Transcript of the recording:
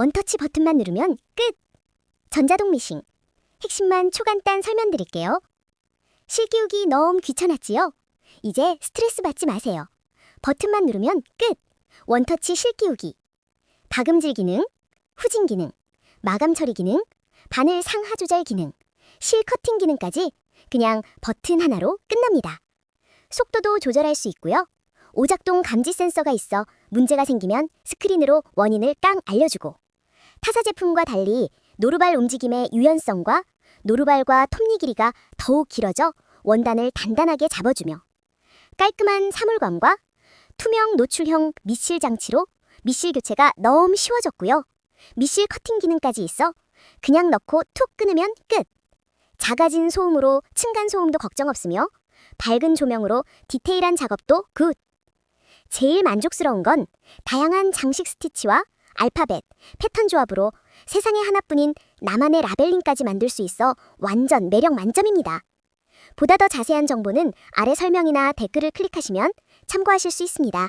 원터치 버튼만 누르면 끝! 전자동 미싱. 핵심만 초간단 설명드릴게요. 실기우기 너무 귀찮았지요? 이제 스트레스 받지 마세요. 버튼만 누르면 끝! 원터치 실기우기. 박음질 기능, 후진 기능, 마감 처리 기능, 바늘 상하 조절 기능, 실 커팅 기능까지 그냥 버튼 하나로 끝납니다. 속도도 조절할 수 있고요. 오작동 감지 센서가 있어 문제가 생기면 스크린으로 원인을 깡 알려주고 타사 제품과 달리 노루발 움직임의 유연성과 노루발과 톱니 길이가 더욱 길어져 원단을 단단하게 잡아주며 깔끔한 사물감과 투명 노출형 미실 장치로 미실 교체가 너무 쉬워졌고요. 미실 커팅 기능까지 있어 그냥 넣고 툭 끊으면 끝. 작아진 소음으로 층간 소음도 걱정 없으며 밝은 조명으로 디테일한 작업도 굿. 제일 만족스러운 건 다양한 장식 스티치와 알파벳, 패턴 조합으로 세상에 하나뿐인 나만의 라벨링까지 만들 수 있어 완전 매력 만점입니다. 보다 더 자세한 정보는 아래 설명이나 댓글을 클릭하시면 참고하실 수 있습니다.